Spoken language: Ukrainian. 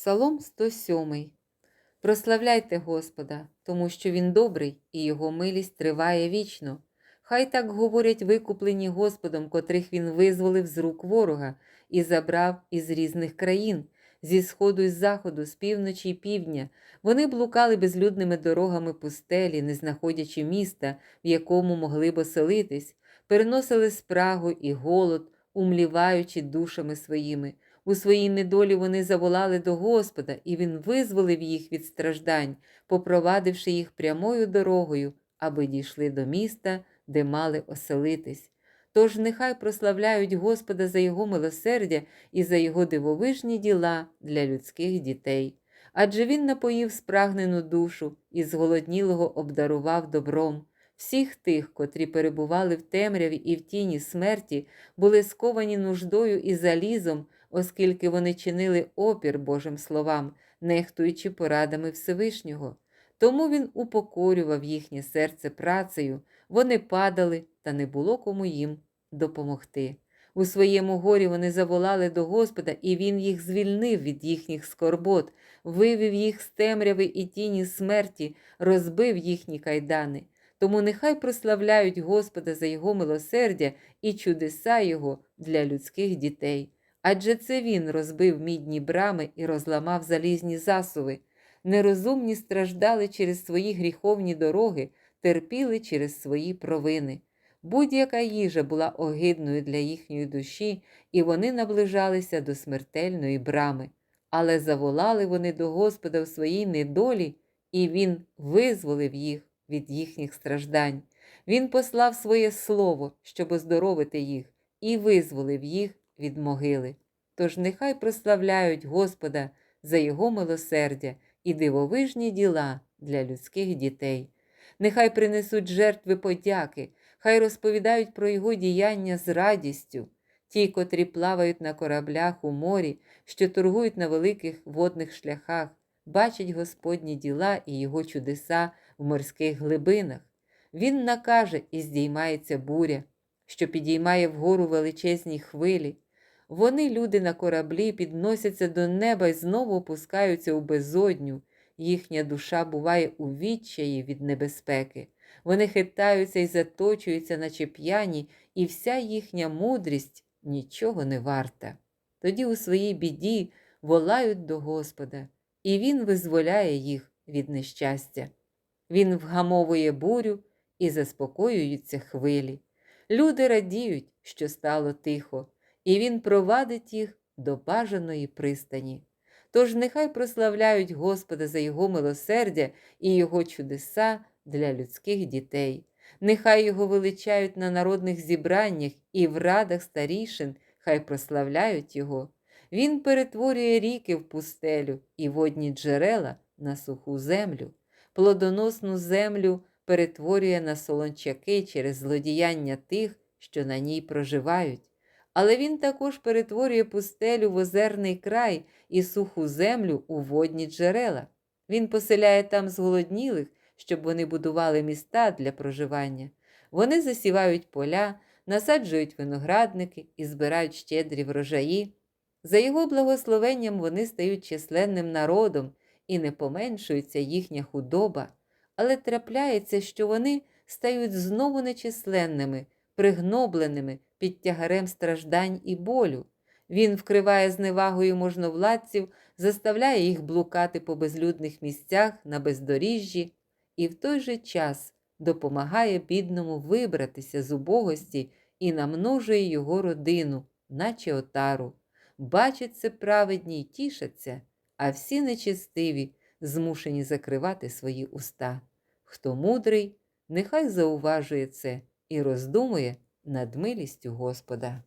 Псалом 107. Прославляйте Господа, тому що Він добрий і Його милість триває вічно. Хай так говорять викуплені Господом, котрих Він визволив з рук ворога і забрав із різних країн, зі сходу і з заходу, з півночі й півдня. Вони блукали безлюдними дорогами пустелі, не знаходячи міста, в якому могли б оселитись, переносили спрагу і голод, умліваючи душами своїми. У своїй недолі вони заволали до Господа, і Він визволив їх від страждань, попровадивши їх прямою дорогою, аби дійшли до міста, де мали оселитись. Тож нехай прославляють Господа за Його милосердя і за Його дивовижні діла для людських дітей. Адже Він напоїв спрагнену душу і зголоднілого обдарував добром. Всіх тих, котрі перебували в темряві і в тіні смерті, були сковані нуждою і залізом, оскільки вони чинили опір Божим словам, нехтуючи порадами Всевишнього. Тому він упокорював їхнє серце працею, вони падали, та не було кому їм допомогти. У своєму горі вони заволали до Господа, і Він їх звільнив від їхніх скорбот, вивів їх з темряви і тіні смерті, розбив їхні кайдани. Тому нехай прославляють Господа за Його милосердя і чудеса Його для людських дітей. Адже це Він розбив мідні брами і розламав залізні засуви. Нерозумні страждали через свої гріховні дороги, терпіли через свої провини. Будь-яка їжа була огидною для їхньої душі, і вони наближалися до смертельної брами. Але заволали вони до Господа в своїй недолі, і Він визволив їх від їхніх страждань. Він послав своє слово, щоб оздоровити їх, і визволив їх від могили. Тож нехай прославляють Господа за Його милосердя і дивовижні діла для людських дітей. Нехай принесуть жертви подяки, хай розповідають про Його діяння з радістю. Ті, котрі плавають на кораблях у морі, що торгують на великих водних шляхах, бачать Господні діла і Його чудеса в морських глибинах. Він накаже і здіймається буря, що підіймає вгору величезні хвилі. Вони, люди на кораблі, підносяться до неба і знову опускаються у безодню. Їхня душа буває у відчаї від небезпеки. Вони хитаються і заточуються, наче п'яні, і вся їхня мудрість нічого не варта. Тоді у своїй біді волають до Господа, і Він визволяє їх від нещастя. Він вгамовує бурю і заспокоюються хвилі. Люди радіють, що стало тихо, і Він провадить їх до бажаної пристані. Тож нехай прославляють Господа за Його милосердя і Його чудеса для людських дітей. Нехай його величають на народних зібраннях і в радах старішин, хай прославляють Його. Він перетворює ріки в пустелю і водні джерела на суху землю, плодоносну землю перетворює на солончаки через злодіяння тих, що на ній проживають. Але він також перетворює пустелю в озерний край і суху землю у водні джерела. Він поселяє там зголоднілих, щоб вони будували міста для проживання. Вони засівають поля, насаджують виноградники і збирають щедрі врожаї. За його благословенням вони стають численним народом і не поменшується їхня худоба, але трапляється, що вони стають знову нечисленними, пригнобленими під тягарем страждань і болю. Він вкриває зневагою можновладців, заставляє їх блукати по безлюдних місцях на бездоріжжі і в той же час допомагає бідному вибратися з убогості і намножує його родину, наче отару. Бачать це праведні й тішаться, а всі нечестиві змушені закривати свої уста. Хто мудрий, нехай зауважує це і роздумує над милістю Господа.